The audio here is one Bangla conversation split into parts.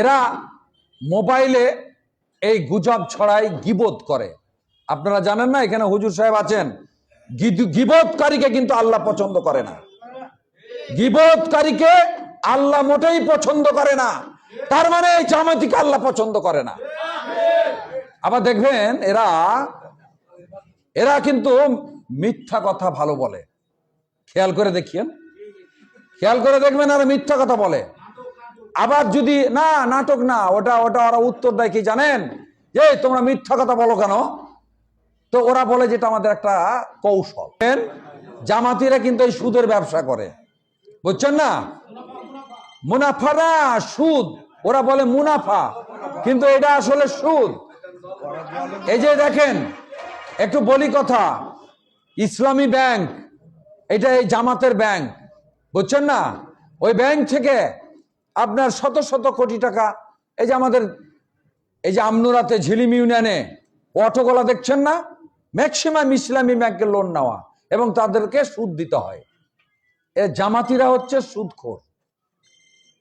এরা মোবাইলে এই গুজব ছড়ায় গিবোধ করে। আপনারা জানেন না, এখানে হুজুর সাহেব আছেন। গিবতকারীকে কিন্তু আল্লাহ পছন্দ করে না। গিবতকারীকে আল্লাহ মোটেই পছন্দ করে না। তার মানে এই জামাতিকে আল্লাহ পছন্দ করে না। আবার দেখবেন, এরা এরা কিন্তু মিথ্যা কথা ভালো বলে। খেয়াল করে দেখিয়েন। খেয়াল করে দেখবেন আর মিথ্যা কথা বলে। আবার যদি না, নাটক না, ওটা ওটা ওরা উত্তর দেয় কি জানেন? এই তোমরা মিথ্যা কথা বলো কেন? তো ওরা বলে যেটা আমাদের একটা কৌশল। জামাতিরা কিন্তু এই সুদের ব্যবসা করে। বুঝছেন না? মুনাফা না সুদ। ওরা বলে মুনাফা, কিন্তু এটা আসলে সুদ। এই যে দেখেন, একটু বলি কথা। ইসলামী ব্যাংক, এটা এই জামাতের ব্যাংক। বুঝছেন না? ওই ব্যাংক থেকে আপনার শত শত কোটি টাকা। এই যে আমাদের, এই যে আমনুরাতে ঝিলিম ইউনিয়নে অটোগুলা দেখছেন না? ম্যাক্সিমাম ইসলামী ব্যাংকের লোন নেওয়া এবং তাদেরকে সুদ দিতে হয়। এ জামাতিরা হচ্ছে সুদখোর।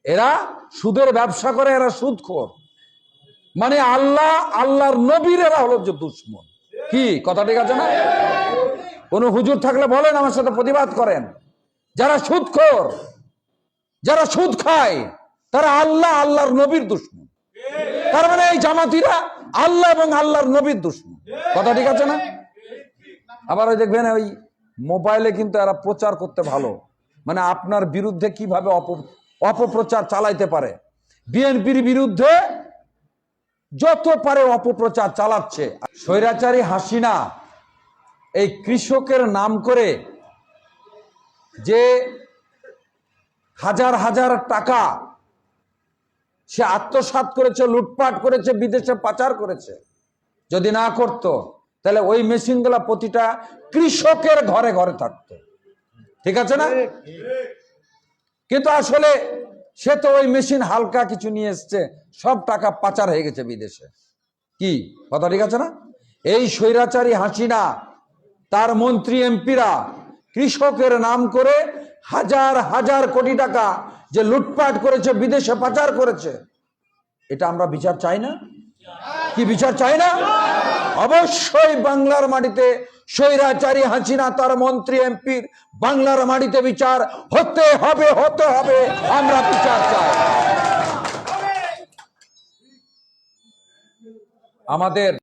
এরা সুদের ব্যবসা করে, এরা সুদখোর। মানে আল্লাহ, আল্লাহর নবীর এরা হলো যে দুশ্মন। কি, কথা ঠিক আছে না? কোন হুজুর থাকলে বলেন, আমার সাথে প্রতিবাদ করেন। যারা সুদখোর, যারা সুদ খায় তারা আল্লাহ আল্লাহর নবীর দুশ্মন। তার মানে এই জামাতিরা আল্লাহ এবং আল্লাহর নবীর দুশ্মন। কথা ঠিক আছে না? আবার ওই দেখবেন ওই মোবাইলে কিন্তু এরা প্রচার করতে ভালো। মানে আপনার বিরুদ্ধে কীভাবে অপ, অপপ্রচার চালাইতে পারে। বিএনপির বিরুদ্ধে যত পারে অপপ্রচার চালাচ্ছে। স্বৈরাচারী হাসিনা এই কৃষকের নাম করে যে হাজার হাজার টাকা সে আত্মসাৎ করেছে, লুটপাট করেছে, বিদেশে পাচার করেছে। যদি না করত, তাহলে ওই মেশিনগুলা প্রতিটা কৃষকের ঘরে ঘরে থাকতো। ঠিক আছে না? কিন্তু আসলে সে তো ওই মেশিন হালকা কিছু নিয়ে এসছে, সব টাকা পাচার হয়ে গেছে বিদেশে। কি? কথা ঠিক আছে না? এই স্বৈরাচারী হাসিনা, তার মন্ত্রী এমপিরা কৃষকের নাম করে হাজার হাজার কোটি টাকা যে লুটপাট করেছে, বিদেশে পাচার করেছে। এটা আমরা বিচার চাই না। কি বিচার চাই না? অবশ্যই বাংলার মাটিতে স্বৈরাচারী হাসিনা, তার মন্ত্রী, এমপির বাংলার মাটিতে বিচার হতে হবে হতে হবে। আমরা বিচার চাই। আমাদের